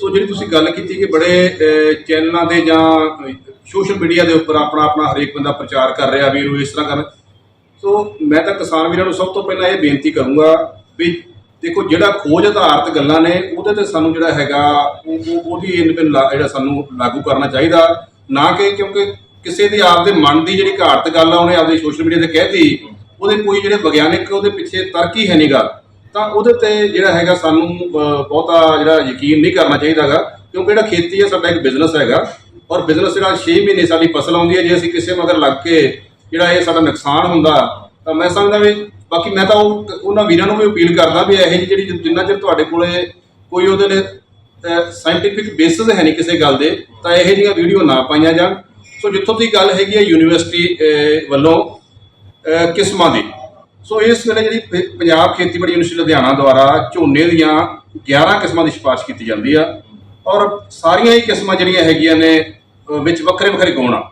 ਸੋ ਜਿਹੜੀ ਤੁਸੀਂ ਗੱਲ ਕੀਤੀ ਕਿ ਬੜੇ ਚੈਨਲਾਂ ਦੇ ਜਾਂ ਸੋਸ਼ਲ ਮੀਡੀਆ ਦੇ ਉੱਪਰ ਆਪਣਾ ਆਪਣਾ ਹਰੇਕ ਬੰਦਾ ਪ੍ਰਚਾਰ ਕਰ ਰਿਹਾ ਵੀ ਇਹਨੂੰ ਇਸ ਤਰ੍ਹਾਂ ਕਰ ਸੋ ਮੈਂ ਤਾਂ ਕਿਸਾਨ ਵੀਰਾਂ ਨੂੰ ਸਭ ਤੋਂ ਪਹਿਲਾਂ ਇਹ ਬੇਨਤੀ ਕਰੂੰਗਾ ਵੀ ਦੇਖੋ ਜਿਹੜਾ ਖੋਜ ਆਧਾਰਿਤ ਗੱਲਾਂ ਨੇ, ਉਹਦੇ ਤੇ ਸਾਨੂੰ ਜਿਹੜਾ ਹੈਗਾ, ਉਹ, ਉਹ- ਉਹਦੀ ਇਨਪਿਨ ਜਿਹੜਾ ਸਾਨੂੰ ਲਾਗੂ ਕਰਨਾ ਚਾਹੀਦਾ। ਨਾ ਕਿ ਕਿਉਂਕਿ ਕਿਸੇ ਦੀ ਆਪਦੇ ਮਨ ਦੀ ਜਿਹੜੀ ਘਾੜਤ ਗੱਲ ਆ, ਉਹਨੇ ਆਪਦੇ ਸੋਸ਼ਲ ਮੀਡੀਆ ਤੇ ਕਹਿਤੀ ਉਹਦੇ ਕੋਈ ਜਿਹੜੇ ਵਿਗਿਆਨਿਕ ਉਹਦੇ ਪਿੱਛੇ ਤਰਕ ਹੀ ਹੈ ਗੱਲ। ਤਾਂ ਉਹਦੇ ਤੇ ਜਿਹੜਾ ਹੈਗਾ ਸਾਨੂੰ ਬਹੁਤਾ ਜਿਹੜਾ ਯਕੀਨ ਨਹੀਂ ਕਰਨਾ ਚਾਹੀਦਾਗਾ, ਕਿਉਂਕਿ ਜਿਹੜਾ ਖੇਤੀ ਹੈ, ਸਾਡਾ ਇੱਕ ਬਿਜ਼ਨਸ ਹੈਗਾ। ਔਰ ਬਿਜ਼ਨਸ ਜਿਹੜਾ 6 ਮਹੀਨੇ ਸਾਡੀ ਫਸਲ ਆਉਂਦੀ ਹੈ, ਜੇ ਅਸੀਂ ਕਿਸੇ ਮਗਰ ਲੱਗ ਕੇ ਜਿਹੜਾ ਇਹ ਸਾਡਾ ਨੁਕਸਾਨ ਹੁੰਦਾ, ਤਾਂ ਮੈਂ ਸਮਝਦਾ ਵੀ ਬਾਕੀ ਮੈਂ ਤਾਂ ਉਹ, ਉਹਨਾਂ ਵੀਰਾਂ ਨੂੰ ਵੀ ਅਪੀਲ ਕਰਦਾ ਵੀ ਇਹੋ ਜਿਹੀ ਜਿਹੜੀ ਜਿੰਨਾ ਚਿਰ ਤੁਹਾਡੇ ਕੋਲੇ ਕੋਈ ਉਹਦੇ ਲਈ ਸਾਇੰਟੀਫਿਕ ਬੇਸਿਸ ਹੈ ਨਹੀਂ ਕਿਸੇ ਗੱਲ ਦੇ, ਤਾਂ ਇਹੋ ਜਿਹੀਆਂ ਵੀਡੀਓ ਨਾ ਪਾਈਆਂ ਜਾਣ। ਸੋ ਜਿੱਥੋਂ ਦੀ ਗੱਲ ਹੈਗੀ ਹੈ, ਯੂਨੀਵਰਸਿਟੀ ਵੱਲੋਂ ਕਿਸਮਾਂ ਦੀ। ਸੋ ਇਸ ਵੇਲੇ ਜਿਹੜੀ ਪ- ਪੰਜਾਬ ਖੇਤੀਬਾੜੀ ਯੂਨੀਵਰਸਿਟੀ ਲੁਧਿਆਣਾ ਦੁਆਰਾ ਝੋਨੇ ਦੀਆਂ 11 ਕਿਸਮਾਂ ਦੀ ਸਿਫਾਰਿਸ਼ ਕੀਤੀ ਜਾਂਦੀ ਆ ਔਰ ਸਾਰੀਆਂ ਹੀ ਕਿਸਮਾਂ ਜਿਹੜੀਆਂ ਹੈਗੀਆਂ ਨੇ ਅਹ, ਵਿੱਚ ਵੱਖਰੇ ਵੱਖਰੇ ਗੁਣ ਆ।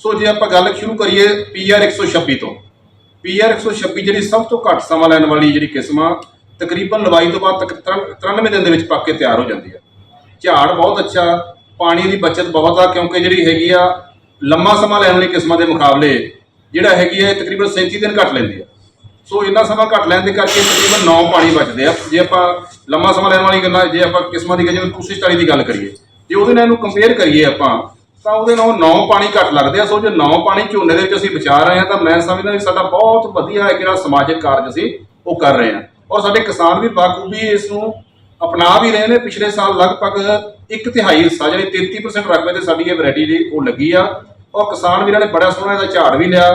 ਸੋ ਜੇ ਆਪਾਂ ਗੱਲ ਸ਼ੁਰੂ ਕਰੀਏ ਪੀਆਰ 126 ਤੋਂ। ਪੀਆਰ 126 ਜਿਹੜੀ ਸਭ ਤੋਂ ਘੱਟ ਸਮਾਂ ਲੈਣ ਵਾਲੀ ਜਿਹੜੀ ਕਿਸਮ ਆ ਤਕਰੀਬਨ ਲਵਾਈ ਤੋਂ ਬਾਅਦ ਤੱਕ 93 ਦਿਨ ਦੇ ਵਿੱਚ ਪੱਕ ਕੇ ਤਿਆਰ ਹੋ ਜਾਂਦੀ ਆ। ਝਾੜ ਬਹੁਤ ਅੱਛਾ ਪਾਣੀ ਦੀ ਬਚਤ ਬਹੁਤ ਆ ਕਿਉਂਕਿ ਜਿਹੜੀ ਹੈਗੀ ਆ ਲੰਮਾ ਸਮਾਂ ਲੈਣ ਵਾਲੀ ਕਿਸਮਾਂ ਦੇ ਮੁਕਾਬਲੇ ਜਿਹੜਾ ਹੈਗੀ ਆ ਇਹ ਤਕਰੀਬਨ 37 ਦਿਨ ਘੱਟ ਲੈਂਦੀ ਆ। ਸੋ ਇੰਨਾ ਸਮਾਂ ਘੱਟ ਲੈਣ ਦੇ ਕਰਕੇ ਤਕਰੀਬਨ 9 ਪਾਣੀ ਬਚਦੇ ਆ। ਜੇ ਆਪਾਂ ਲੰਮਾ ਸਮਾਂ ਲੈਣ ਵਾਲੀ ਗੱਲਾਂ, ਜੇ ਆਪਾਂ ਕਿਸਮਾਂ ਦੀ ਜਿਵੇਂ 247 ਦੀ ਗੱਲ ਕਰੀਏ, ਜੇ ਉਹਦੇ ਨਾਲ ਇਹਨੂੰ ਕੰਪੇਅਰ ਕਰੀਏ ਆਪਾਂ, ਤਾਂ ਉਹਦੇ ਨਾਲ 9 ਪਾਣੀ ਘੱਟ ਲੱਗਦੇ ਆ। ਸੋ ਜੇ 9 ਪਾਣੀ ਝੋਨੇ ਦੇ ਵਿੱਚ ਅਸੀਂ ਬਚਾ ਰਹੇ ਹਾਂ ਤਾਂ ਮੈਂ ਸਮਝਦਾ ਵੀ ਸਾਡਾ ਬਹੁਤ ਵਧੀਆ ਇੱਕ ਜਿਹੜਾ ਸਮਾਜਿਕ ਕਾਰਜ ਅਸੀਂ ਉਹ ਕਰ ਰਹੇ ਹਾਂ ਔਰ ਸਾਡੇ ਕਿਸਾਨ ਵੀ ਬਾਖੂਬੀ ਇਸ ਨੂੰ ਅਪਣਾ ਵੀ ਰਹੇ ਨੇ। ਪਿਛਲੇ ਸਾਲ ਲਗਭਗ ਇੱਕ ਤਿਹਾਈ ਹਿੱਸਾ ਜਿਹੜੀ 33% ਰਕਬੇ ਤੇ ਸਾਡੀ ਇਹ ਵੈਰਾਈਟੀ ਦੀ ਉਹ ਲੱਗੀ ਆ। ਔਰ ਕਿਸਾਨ ਵੀਰਾਂ ਨੇ ਬੜਾ ਸੋਹਣਾ ਇਹਦਾ ਝਾੜ ਵੀ ਲਿਆ,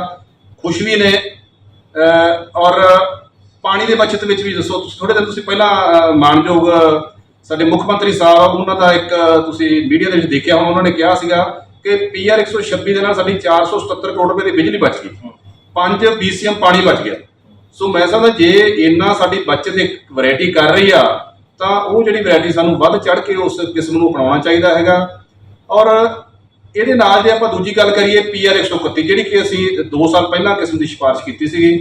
ਖੁਸ਼ ਵੀ ਨੇ। ਔਰ ਪਾਣੀ ਦੇ ਬਚਤ ਵਿੱਚ ਵੀ ਦੱਸੋ, ਤੁਸੀਂ ਥੋੜੇ ਦਿਨ ਤੁਸੀਂ ਪਹਿਲਾਂ ਮਾਨਯੋਗ, ਸਾਡੇ ਮੁੱਖ ਮੰਤਰੀ ਸਾਹਿਬ, ਉਹਨਾਂ ਦਾ ਇੱਕ, ਤੁਸੀਂ ਮੀਡੀਆ ਦੇ ਵਿੱਚ ਦੇਖਿਆ ਹੋਣਾ, ਉਹਨਾਂ ਨੇ ਕਿਹਾ ਸੀਗਾ ਕਿ ਪੀਆਰ 126 ਦੇ ਨਾਲ ਸਾਡੀ 477 ਕਰੋੜ ਰੁਪਏ ਦੀ ਬਿਜਲੀ ਬਚ ਗਈ। 5 BCM ਪਾਣੀ ਬਚ ਗਿਆ। ਸੋ ਮੈਂ ਸਮਝਦਾ, ਜੇ ਇੰਨਾ ਸਾਡੀ ਬਚਤ ਇੱਕ ਵੈਰਾਈਟੀ ਕਰ ਰਹੀ ਆ, ਤਾਂ ਉਹ ਜਿਹੜੀ ਵੈਰਾਈਟੀ ਸਾਨੂੰ ਵੱਧ ਚੜ ਕੇ ਉਸ ਕਿਸਮ ਨੂੰ ਅਪਣਾਉਣਾ ਚਾਹੀਦਾ ਹੈਗਾ। ਔਰ ਇਹਦੇ ਨਾਲ ਜੇ ਆਪਾਂ ਦੂਜੀ ਗੱਲ ਕਰੀਏ ਪੀਆਰ 131 ਜਿਹੜੀ ਕਿ ਅਸੀਂ 2 ਸਾਲ ਪਹਿਲਾਂ ਕਿਸਮ ਦੀ ਸਿਫਾਰਿਸ਼ ਕੀਤੀ ਸੀਗੀ।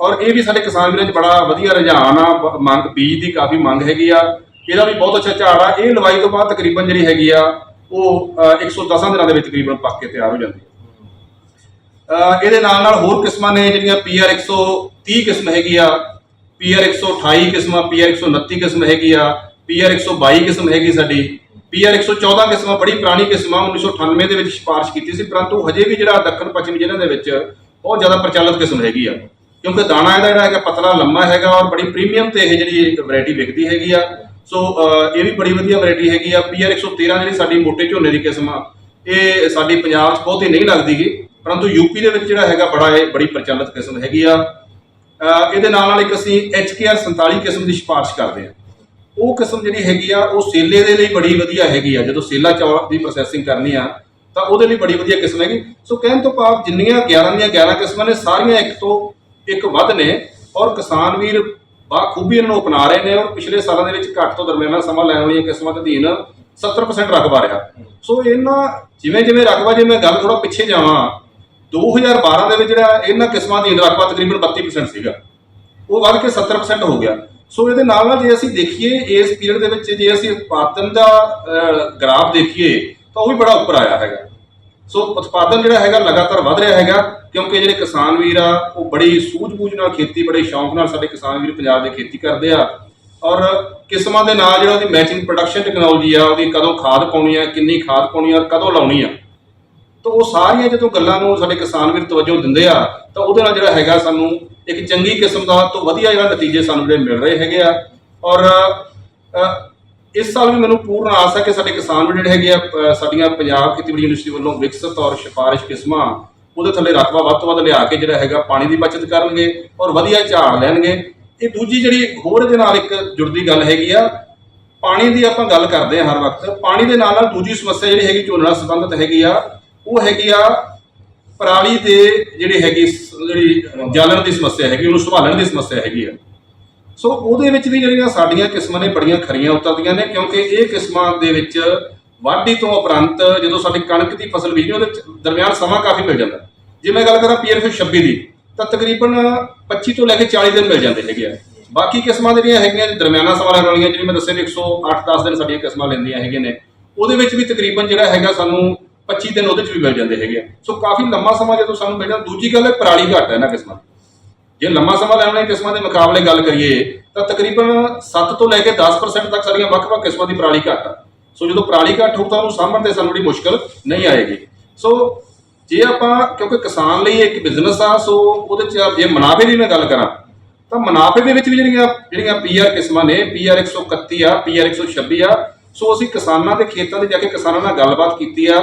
ਔਰ ਇਹ ਵੀ ਸਾਡੇ ਕਿਸਾਨ ਵੀਰਾਂ 'ਚ ਬੜਾ ਵਧੀਆ ਰੁਝਾਨ ਆ ਮੰਗ ਬੀਜ ਦੀ ਕਾਫੀ ਮੰਗ ਹੈਗੀ ਆ। ਇਹਦਾ ਵੀ ਬਹੁਤ ਅੱਛਾ ਝਾੜ ਆ। ਇਹ ਲਵਾਈ ਤੋਂ ਬਾਅਦ ਤਕਰੀਬਨ ਜਿਹੜੀ ਹੈਗੀ ਆ ਉਹ ਅ, 110 ਦਿਨਾਂ ਦੇ ਵਿੱਚ ਤਕਰੀਬਨ ਪੱਕ ਕੇ ਤਿਆਰ ਹੋ ਜਾਂਦੀ। ਇਹਦੇ ਨਾਲ ਨਾਲ ਹੋਰ ਕਿਸਮਾਂ ਨੇ ਜਿਹੜੀਆਂ ਪੀਆਰ 130 ਕਿਸਮ ਹੈਗੀ ਆ ਪੀਆਰ 128 ਕਿਸਮਾਂ ਪੀਆਰ 129 ਕਿਸਮ ਹੈਗੀ ਆ ਪੀਆਰ 122 ਕਿਸਮ ਹੈਗੀ ਸਾਡੀ। ਪੀਆਰ 114 ਕਿਸਮਾਂ, ਬੜੀ ਪੁਰਾਣੀ ਕਿਸਮਾਂ 1998 ਦੇ ਵਿੱਚ ਸਿਫਾਰਿਸ਼ ਕੀਤੀ ਸੀ, ਪਰੰਤੂ ਹਜੇ ਵੀ ਜਿਹੜਾ ਦੱਖਣ ਪੱਛਮੀ ਜ਼ਿਲ੍ਹਿਆਂ ਦੇ ਵਿੱਚ ਬਹੁਤ ਜ਼ਿਆਦਾ ਪ੍ਰਚਲਿਤ ਕਿਸਮ ਹੈਗੀ ਆ। ਕਿਉਂਕਿ ਦਾਣਾ ਇਹਦਾ ਜਿਹੜਾ ਹੈਗਾ, ਪਤਲਾ, ਲੰਮਾ ਹੈਗਾ ਔਰ ਬੜੀ ਪ੍ਰੀਮੀਅਮ ਤੇ ਇਹ ਜਿਹੜੀ ਵੈਰਾਈਟੀ ਵਿਕਦੀ ਹੈਗੀ ਆ। ਸੋ ਇਹ ਵੀ ਬੜੀ ਵਧੀਆ ਵੈਰਾਈਟੀ ਹੈਗੀ ਆ। ਪੀਆਰ 113 ਜਿਹੜੀ ਸਾਡੀ ਮੋਟੇ ਝੋਨੇ ਦੀ ਕਿਸਮ ਆ, ਇਹ ਸਾਡੀ ਪੰਜਾਬ 'ਚ ਬਹੁਤੀ ਨਹੀਂ ਲੱਗਦੀਗੀ, ਪਰੰਤੂ ਯੂਪੀ ਦੇ ਵਿੱਚ ਜਿਹੜਾ ਹੈਗਾ ਬੜਾ ਇਹ ਬੜੀ ਪ੍ਰਚਲਿਤ ਕਿਸਮ ਹੈਗੀ ਆ। ਇਹਦੇ ਨਾਲ ਨਾਲ ਇੱਕ ਅਸੀਂ HKR 47 ਕਿਸਮ ਦੀ ਸਿਫਾਰਿਸ਼ ਕਰਦੇ ਹਾਂ ਉਹ ਕਿਸਮ ਜਿਹੜੀ ਹੈਗੀ ਆ, ਉਹ ਸੇਲੇ ਦੇ ਲਈ ਬੜੀ ਵਧੀਆ ਹੈਗੀ ਆ। ਜਦੋਂ ਸੇਲਾ ਚੌਲ ਦੀ ਪ੍ਰੋਸੈਸਿੰਗ ਕਰਨੀ ਆ, ਤਾਂ ਉਹਦੇ ਲਈ ਬੜੀ ਵਧੀਆ ਕਿਸਮ ਹੈਗੀ। ਸੋ ਕਹਿਣ ਤੋਂ ਭਾਵ ਜਿੰਨੀਆਂ 11 ਦੀਆਂ 11 ਕਿਸਮਾਂ ਨੇ, ਸਾਰੀਆਂ ਇੱਕ ਤੋਂ ਇੱਕ ਵੱਧ ਨੇ ਔਰ ਕਿਸਾਨ ਵੀਰ ਬਾਖੂਬੀ ਇਹਨਾਂ ਨੂੰ ਅਪਣਾ ਰਹੇ ਨੇ ਔਰ ਪਿਛਲੇ ਸਾਲਾਂ ਦੇ ਵਿੱਚ ਘੱਟ ਤੋਂ ਦਰਮਿਆਨਾ ਸਮਾਂ ਲੈਣ ਵਾਲੀਆਂ ਕਿਸਮਾਂ ਦੇ ਅਧੀਨ 70% ਰਕਬਾ ਰਿਹਾ। ਸੋ ਇਹਨਾਂ ਜਿਵੇਂ ਜਿਵੇਂ ਰਕਬਾ, ਜੇ ਮੈਂ ਗੱਲ ਥੋੜਾ ਪਿੱਛੇ ਜਾਵਾਂ 2012 ਦੇ ਵਿੱਚ ਜਿਹੜਾ ਇਹਨਾਂ ਕਿਸਮਾਂ ਦੀ ਰਕਬਾ ਤਕਰੀਬਨ 32% ਸੀਗਾ। ਉਹ ਵੱਧ ਕੇ 70% ਹੋ ਗਿਆ। ਸੋ ਇਹਦੇ ਨਾਲ ਨਾਲ ਜੇ ਅਸੀਂ ਦੇਖੀਏ, ਇਸ ਪੀਰੀਅਡ ਦੇ ਵਿੱਚ ਜੇ ਅਸੀਂ ਉਤਪਾਦਨ ਦਾ ਗ੍ਰਾਫ ਦੇਖੀਏ, ਤਾਂ ਉਹ ਵੀ ਬੜਾ ਉੱਪਰ ਆਇਆ ਹੈਗਾ। ਸੋ ਉਤਪਾਦਨ ਜਿਹੜਾ ਹੈਗਾ ਲਗਾਤਾਰ ਵਧ ਰਿਹਾ ਹੈਗਾ, ਕਿਉਂਕਿ ਜਿਹੜੇ ਕਿਸਾਨ ਵੀਰ ਆ, ਉਹ ਬੜੀ ਸੂਝ-ਬੂਝ ਨਾਲ ਖੇਤੀ, ਬੜੇ ਸ਼ੌਂਕ ਨਾਲ ਸਾਡੇ ਕਿਸਾਨ ਵੀਰ ਪੰਜਾਬ ਦੇ ਖੇਤੀ ਕਰਦੇ ਆ। ਔਰ ਕਿਸਮਾਂ ਦੇ ਨਾਲ ਜਿਹੜਾ ਉਹਦੀ ਮੈਚਿੰਗ ਪ੍ਰੋਡਕਸ਼ਨ ਟੈਕਨੋਲੋਜੀ ਆ, ਉਹਦੀ ਕਦੋਂ ਖਾਦ ਪਾਉਣੀ ਆ, ਕਿੰਨੀ ਖਾਦ ਪਾਉਣੀ ਆ, ਔਰ ਕਦੋਂ ਲਾਉਣੀ ਆ। ਤਾਂ ਉਹ ਸਾਰੀਆਂ ਜਦੋਂ ਗੱਲਾਂ ਨੂੰ ਸਾਡੇ ਕਿਸਾਨ ਵੀਰ ਤਵੱਜੋ ਦਿੰਦੇ ਆ, ਤਾਂ ਉਹਦੇ ਨਾਲ ਜਿਹੜਾ ਹੈਗਾ ਸਾਨੂੰ ਇੱਕ ਚੰਗੀ ਕਿਸਮ ਦਾ ਤੋਂ ਵਧੀਆ ਜਿਹੜਾ ਨਤੀਜੇ ਸਾਨੂੰ ਜਿਹੜੇ ਮਿਲ ਰਹੇ ਹੈਗੇ ਆ। ਔਰ ਇਸ ਸਾਲ ਵੀ ਮੈਨੂੰ ਪੂਰਨ ਆਸ ਹੈ ਕਿ ਸਾਡੇ ਕਿਸਾਨ ਵੀਰ ਜਿਹੜੇ ਹੈਗੇ ਆ ਸਾਡੀਆਂ ਪੰਜਾਬ ਖੇਤੀਬਾੜੀ ਯੂਨੀਵਰਸਿਟੀ ਵੱਲੋਂ ਵਿਕਸਿਤ ਔਰ ਸਿਫਾਰਿਸ਼ ਕਿਸਮਾਂ ਉਹਦੇ ਥੱਲੇ ਰਕਬਾ ਵੱਧ ਤੋਂ ਵੱਧ ਲਿਆ ਕੇ ਜਿਹੜਾ ਹੈਗਾ ਪਾਣੀ ਦੀ ਬਚਤ ਕਰਨਗੇ ਔਰ ਵਧੀਆ ਝਾੜ ਲੈਣਗੇ। ਇਹ ਦੂਜੀ ਜਿਹੜੀ ਹੋਰ ਇਹਦੇ ਨਾਲ ਇੱਕ ਜੁੜਦੀ ਗੱਲ ਹੈਗੀ ਆ, ਪਾਣੀ ਦੀ ਆਪਾਂ ਗੱਲ ਕਰਦੇ ਹਾਂ ਹਰ ਵਕਤ। ਪਾਣੀ ਦੇ ਨਾਲ ਨਾਲ ਦੂਜੀ ਸਮੱਸਿਆ ਜਿਹੜੀ ਹੈਗੀ ਝੋਨੇ ਨਾਲ ਸੰਬੰਧਿਤ ਹੈਗੀ ਆ, ਉਹ ਹੈਗੀ ਆ ਪਰਾਲੀ ਦੇ ਜਿਹੜੀ ਹੈਗੀ ਸ- ਜਿਹੜੀ ਜਾਲਣ ਦੀ ਸਮੱਸਿਆ ਹੈਗੀ, ਉਹਨੂੰ ਸੰਭਾਲਣ ਦੀ ਸਮੱਸਿਆ ਹੈਗੀ ਆ। ਸੋ ਉਹਦੇ ਵਿੱਚ ਵੀ ਜਿਹੜੀਆਂ ਸਾਡੀਆਂ ਕਿਸਮਾਂ ਨੇ ਬੜੀਆਂ ਖਰੀਆਂ ਉਤਰਦੀਆਂ ਨੇ, ਕਿਉਂਕਿ ਇਹ ਕਿਸਮਾਂ ਦੇ ਵਿੱਚ ਵਾਢੀ ਤੋਂ ਉਪਰੰਤ ਜਦੋਂ ਸਾਡੀ ਕਣਕ ਦੀ ਫਸਲ ਬੀਜਣੀ, ਉਹਦੇ 'ਚ ਦਰਮਿਆਨ ਸਮਾਂ ਕਾਫੀ ਮਿਲ ਜਾਂਦਾ। ਜੇ ਮੈਂ ਗੱਲ ਕਰਾਂ ਪੀਆਰ 26 ਦੀ, ਤਾਂ ਤਕਰੀਬਨ 25 ਤੋਂ ਲੈ ਕੇ 40 ਦਿਨ ਮਿਲ ਜਾਂਦੇ ਹੈਗੇ ਆ। ਬਾਕੀ ਕਿਸਮਾਂ ਜਿਹੜੀਆਂ ਹੈਗੀਆਂ, ਜੀ ਦਰਮਿਆਨਾ ਸਮਾਂ ਲੈਣ ਵਾਲੀਆਂ, ਜਿਹੜੀ ਮੈਂ ਦੱਸਿਆ ਵੀ 108 10 ਦਿਨ ਸਾਡੀਆਂ ਕਿਸਮਾਂ ਲੈਂਦੀਆਂ ਹੈਗੀਆਂ ਨੇ, ਉਹਦੇ ਵਿੱਚ ਵੀ ਤਕਰੀਬਨ ਜਿਹੜਾ ਹੈਗਾ ਸਾਨੂੰ 25 ਦਿਨ ਉਹਦੇ ਚ ਵੀ ਮਿਲ ਜਾਂਦੇ ਹੈਗੇ ਆ। ਸੋ ਕਾਫੀ ਲੰਮਾ ਸਮਾਂ ਜਦੋਂ ਸਾਨੂੰ ਮਿਲ ਦੂਜੀ ਗੱਲ ਹੈ ਪਰਾਲੀ ਘੱਟ ਹੈ ਇਹਨਾਂ ਕਿਸਮਾਂ ਦੀ। ਜੇ ਲੰਮਾ ਸਮਾਂ ਲੈਣ ਵਾਲੀਆਂ ਕਿਸਮਾਂ ਦੇ ਮੁਕਾਬਲੇ ਗੱਲ ਕਰੀਏ, ਤਾਂ ਤਕਰੀਬਨ 7 ਤੋਂ ਲੈ ਕੇ 10% ਤੱਕ ਸਾਡੀਆਂ ਵੱਖ-ਵੱਖ ਕਿਸਮਾਂ ਦੀ ਪਰਾਲੀ ਘੱਟ ਆ। ਸੋ ਜਦੋਂ ਪਰਾਲੀ ਘੱਟ ਹੋਊ ਤਾਂ ਉਹਨੂੰ ਸਾਂਭਣ ਤੇ ਸਾਨੂੰ ਬੜੀ ਮੁਸ਼ਕਲ ਨਹੀਂ ਆਏਗੀ। ਸੋ ਜੇ ਆਪਾਂ, ਕਿਉਂਕਿ ਕਿਸਾਨ ਲਈ ਇੱਕ ਬਿਜ਼ਨਸ ਆ ਸੋ ਉਹਦੇ ਚ ਜੇ ਮੁਨਾਫੇ ਦੀ ਮੈਂ ਗੱਲ ਕਰਾਂ, ਤਾਂ ਮੁਨਾਫੇ ਦੇ ਵਿੱਚ ਵੀ ਜਿਹੜੀਆਂ ਜਿਹੜੀਆਂ ਪੀਆਰ ਕਿਸਮਾਂ ਨੇ ਪੀਆਰ 131 ਆ ਪੀਆਰ 126 ਆ ਸੋ ਅਸੀਂ ਕਿਸਾਨਾਂ ਦੇ ਖੇਤਾਂ ਤੇ ਜਾ ਕੇ ਕਿਸਾਨਾਂ ਨਾਲ ਗੱਲਬਾਤ ਕੀਤੀ ਆ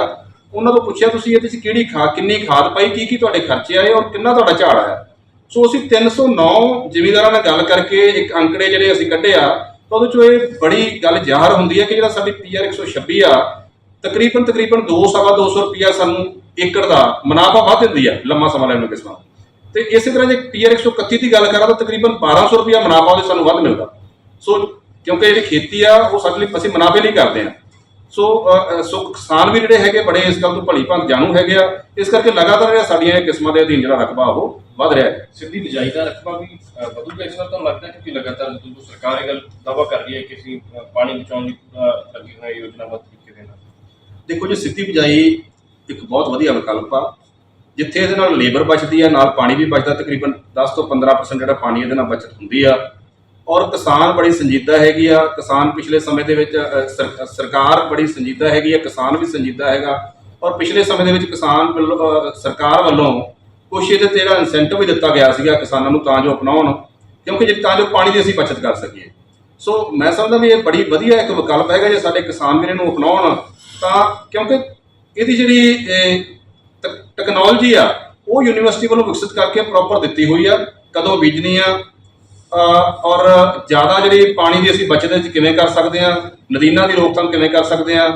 ਉਹਨਾਂ ਤੋਂ ਪੁੱਛਿਆ, ਤੁਸੀਂ ਇਹਦੇ ਵਿੱਚ ਕਿਹੜੀ ਖਾਦ ਕਿੰਨੀ ਖਾਦ ਪਾਈ? ਕੀ ਕੀ ਤੁਹਾਡੇ ਖਰਚੇ ਆਏ ਔਰ ਕਿੰਨਾ ਤੁਹਾਡਾ ਝਾੜ ਆਇਆ? ਸੋ ਅਸੀਂ 309 ਜ਼ਿਮੀਂਦਾਰਾਂ ਨਾਲ ਗੱਲ ਕਰਕੇ ਇੱਕ ਅੰਕੜੇ ਜਿਹੜੇ ਅਸੀਂ ਕੱਢੇ ਆ ਉਹਦੇ ਚੋਂ ਇਹ ਬੜੀ ਗੱਲ ਜ਼ਾਹਰ ਹੁੰਦੀ ਹੈ ਕਿ ਜਿਹੜਾ ਸਾਡੀ ਪੀਆਰ 126 ਆ, ਤਕਰੀਬਨ ਤਕਰੀਬਨ 2 ਸਵਾ 200 ਰੁਪਿਆ ਸਾਨੂੰ ਏਕੜ ਦਾ ਮੁਨਾਫਾ ਵੱਧ ਦਿੰਦੀ ਆ ਲੰਮਾ ਸਮਾਂ ਲੈਣ ਨੂੰ ਕਿਸਾਨ ਤੇ ਇਸੇ ਤਰ੍ਹਾਂ ਜੇ ਪੀਆਰ 131 ਦੀ ਗੱਲ ਕਰਾਂ ਤਾਂ ਤਕਰੀਬਨ 1200 ਰੁਪਿਆ ਮੁਨਾਫਾ ਉਹਦੇ ਸਾਨੂੰ ਵੱਧ ਮਿਲਦਾ। ਸੋ ਕਿਉਂਕਿ ਜਿਹੜੀ ਖੇਤੀ ਆ, ਉਹ ਸਾਡੇ ਲਈ ਅਸੀਂ ਮੁਨਾਫੇ ਲਈ ਕਰਦੇ ਆ। ਸੋ ਸੋ ਕਿਸਾਨ ਵੀ ਜਿਹੜੇ ਹੈਗੇ ਬੜੇ ਇਸ ਗੱਲ ਤੋਂ ਭਲੀ ਭਾਂਤ ਜਾਣੂ ਹੈਗੇ ਆ। ਇਸ ਕਰਕੇ ਲਗਾਤਾਰ ਜਿਹੜਾ ਸਾਡੀਆਂ ਇਹ ਕਿਸਮਾਂ ਦੇ ਅਧੀਨ ਜਿਹੜਾ ਰਕਬਾ ਉਹ ਵੱਧ ਰਿਹਾ ਹੈ। ਸਿੱਧੀ ਬਿਜਾਈ ਦਾ ਰਕਬਾ ਵੀ ਵਧੂਗਾ। ਇਸ ਵਾਰ ਤੁਹਾਨੂੰ ਲੱਗਦਾ ਹੈ ਕਿ ਲਗਾਤਾਰ ਜਦੋਂ ਸਰਕਾਰ ਇਹ ਗੱਲ ਦਾਅਵਾ ਕਰ ਰਹੀ ਹੈ ਕਿ ਅਸੀਂ ਪਾਣੀ ਬਚਾਉਣ ਦੀ ਪੂਰਾ ਲੱਗੀ ਹੋਈ ਯੋਜਨਾਬੱਧ ਤਰੀਕੇ ਦੇ ਨਾਲ। ਦੇਖੋ ਜੀ ਸਿੱਧੀ ਬਿਜਾਈ ਇੱਕ ਬਹੁਤ ਵਧੀਆ ਵਿਕਲਪ ਆ। ਜਿੱਥੇ ਇਹਦੇ ਨਾਲ ਲੇਬਰ ਬਚਦੀ ਆ ਨਾਲ ਪਾਣੀ ਵੀ ਬਚਦਾ। ਤਕਰੀਬਨ 10 ਤੋਂ 15% ਜਿਹੜਾ ਪਾਣੀ ਇਹਦੇ ਨਾਲ ਬਚਤ ਹੁੰਦੀ ਆ। ਔਰ ਕਿਸਾਨ ਬੜੀ ਸੰਜੀਦਾ ਹੈਗੀ ਆ, ਕਿਸਾਨ ਪਿਛਲੇ ਸਮੇਂ ਦੇ ਵਿੱਚ ਸਰਕਾਰ ਬੜੀ ਸੰਜੀਦਾ ਹੈਗੀ ਆ, ਕਿਸਾਨ ਵੀ ਸੰਜੀਦਾ ਹੈਗਾ। ਔਰ ਪਿਛਲੇ ਸਮੇਂ ਦੇ ਵਿੱਚ ਕਿਸਾਨ ਵੱਲੋਂ ਸਰਕਾਰ ਵੱਲੋਂ ਕੁਛ ਇਹਦੇ ਤੇ ਜਿਹੜਾ ਇਨਸੈਂਟਿਵ ਵੀ ਦਿੱਤਾ ਗਿਆ ਸੀਗਾ ਕਿਸਾਨਾਂ ਨੂੰ ਤਾਂ ਜੋ ਅਪਣਾਉਣ, ਕਿਉਂਕਿ ਜੇ ਤਾਂ ਜੋ ਪਾਣੀ ਦੀ ਅਸੀਂ ਬਚਤ ਕਰ ਸਕੀਏ। ਸੋ ਮੈਂ ਸਮਝਦਾ ਵੀ ਇਹ ਬੜੀ ਵਧੀਆ ਇੱਕ ਵਿਕਲਪ ਹੈਗਾ ਜੇ ਸਾਡੇ ਕਿਸਾਨ ਵੀਰੇ ਨੂੰ ਅਪਣਾਉਣ, ਤਾਂ ਕਿਉਂਕਿ ਇਹਦੀ ਜਿਹੜੀ ਟੈਕਨੋਲੋਜੀ ਆ, ਉਹ ਯੂਨੀਵਰਸਿਟੀ ਵੱਲੋਂ ਵਿਕਸਿਤ ਕਰਕੇ ਪ੍ਰੋਪਰ ਦਿੱਤੀ ਹੋਈ ਆ, ਕਦੋਂ ਬੀਜਣੀ ਆ ਔਰ ਜ਼ਿਆਦਾ ਜਿਹੜੀ ਪਾਣੀ ਦੀ ਅਸੀਂ ਬਚਤ ਵਿੱਚ ਕਿਵੇਂ ਕਰ ਸਕਦੇ ਹਾਂ, ਨਦੀਨਾਂ ਦੀ ਰੋਕਥਾਮ ਕਿਵੇਂ ਕਰ ਸਕਦੇ ਹਾਂ,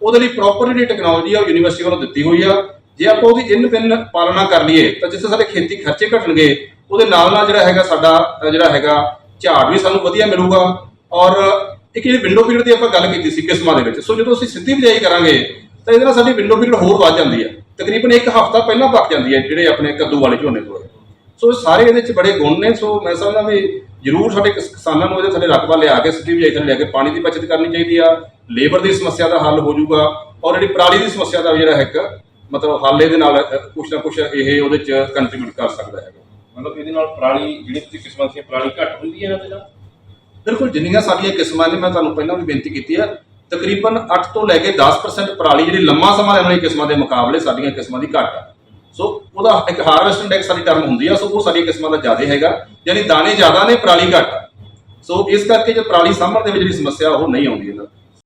ਉਹਦੇ ਲਈ ਪ੍ਰੋਪਰ ਜਿਹੜੀ ਟੈਕਨੋਲੋਜੀ ਆ, ਉਹ ਯੂਨੀਵਰਸਿਟੀ ਵੱਲੋਂ ਦਿੱਤੀ ਹੋਈ ਆ। ਜੇ ਆਪਾਂ ਉਹਦੀ ਇਨ ਬਿਨ ਪਾਲਣਾ ਕਰ ਲਈਏ, ਤਾਂ ਜਿੱਥੇ ਸਾਡੇ ਖੇਤੀ ਖਰਚੇ ਘਟਣਗੇ, ਉਹਦੇ ਨਾਲ ਨਾਲ ਜਿਹੜਾ ਹੈਗਾ ਸਾਡਾ, ਜਿਹੜਾ ਹੈਗਾ ਝਾੜ ਵੀ ਸਾਨੂੰ ਵਧੀਆ ਮਿਲੂਗਾ। ਔਰ ਇੱਕ ਜਿਹੜੀ ਵਿੰਡੋ ਪੀਰੀਅਡ ਦੀ ਆਪਾਂ ਗੱਲ ਕੀਤੀ ਸੀ ਕਿਸਮਾਂ ਦੇ ਵਿੱਚ, ਸੋ ਜਦੋਂ ਅਸੀਂ ਸਿੱਧੀ ਬਿਜਾਈ ਕਰਾਂਗੇ, ਤਾਂ ਇਹਦੇ ਨਾਲ ਸਾਡੀ ਵਿੰਡੋ ਪੀਰੀਅਡ ਹੋਰ ਵੱਧ ਜਾਂਦੀ ਹੈ ਤਕਰੀਬਨ ਇੱਕ ਹਫ਼ਤਾ ਪਹਿਲਾਂ ਪੱਕ ਜਾਂਦੀ ਹੈ ਜਿਹੜੇ ਆਪਣੇ ਕੱਦੂ ਵਾਲੇ ਝੋਨੇ ਤੋਂ। ਸੋ ਸਾਰੇ ਇਹਦੇ ਵਿੱਚ ਬੜੇ ਗੁਣ ਨੇ ਸੋ ਮੈਂ ਸਮਝਦਾ ਵੀ ਜ਼ਰੂਰ ਸਾਡੇ ਕਿਸ- ਕਿਸਾਨਾਂ ਨੂੰ ਇਹਦੇ ਥੱਲੇ ਰਕਬਾ ਲਿਆ ਕੇ ਸਿੱਧੀ ਬਿਜਾਈ ਥੱਲੇ ਲਿਆ ਕੇ ਪਾਣੀ ਦੀ ਬਚਤ ਕਰਨੀ ਚਾਹੀਦੀ ਆ ਲੇਬਰ ਦੀ ਸਮੱਸਿਆ ਦਾ ਹੱਲ ਹੋ ਜਾਊਗਾ ਔਰ ਜਿਹੜੀ ਪਰਾਲੀ ਦੀ ਸਮੱਸਿਆ ਦਾ ਵੀ ਜਿਹੜਾ ਹੈ ਇੱਕ ਮਤਲਬ ਹੱਲ ਇਹਦੇ ਨਾਲ ਅ, ਕੁਛ ਨਾ ਕੁਛ ਇਹ ਉਹਦੇ ਚ ਕੰਟਰੀਬਿਊਟ ਕਰ ਸਕਦਾ ਹੈਗਾ। ਮਤਲਬ ਇਹਦੇ ਨਾਲ ਪਰਾਲੀ ਜਿਹੜੀ ਤੁਸੀਂ ਕਿਸਮਾਂ ਸੀ ਪਰਾਲੀ ਘੱਟ ਹੁੰਦੀ ਹੈ ਇਹਨਾਂ ਦੇ ਨਾਲ? ਬਿਲਕੁਲ ਜਿੰਨੀਆਂ ਸਾਡੀਆਂ ਕਿਸਮਾਂ ਨੇ ਮੈਂ ਤੁਹਾਨੂੰ ਪਹਿਲਾਂ ਵੀ ਬੇਨਤੀ ਕੀਤੀ ਹੈ ਤਕਰੀਬਨ 8 ਤੋਂ ਲੈ ਕੇ 10% ਪਰਾਲੀ ਜਿਹੜੀ ਲੰਮਾ ਸਮਾਂ ਲੈਣ ਵਾਲੀ ਕਿਸਮਾਂ ਦੇ ਮੁਕਾਬਲੇ ਸਾਡੀਆਂ ਕਿਸਮਾਂ ਦੀ ਘੱਟ ਹੈ ਸੋ ਉਹਦਾ ਇੱਕ ਹਾਰਵੈਸਟ ਇੰਡੈਕਸ ਸਾਡੀ ਟਰਮ ਹੁੰਦੀ ਆ ਸੋ ਉਹ ਸਾਡੀਆਂ ਕਿਸਮਾਂ ਦਾ ਜ਼ਿਆਦਾ ਹੈਗਾ, ਯਾਨੀ ਦਾਣੇ ਜ਼ਿਆਦਾ ਨੇ, ਪਰਾਲੀ ਘੱਟ ਆ। ਸੋ ਇਸ ਕਰਕੇ ਜੇ ਪਰਾਲੀ ਸਾਂਭਣ ਦੇ ਵਿੱਚ ਜਿਹੜੀ ਸਮੱਸਿਆ, ਉਹ ਨਹੀਂ ਆਉਂਦੀ ਇਹਨਾਂ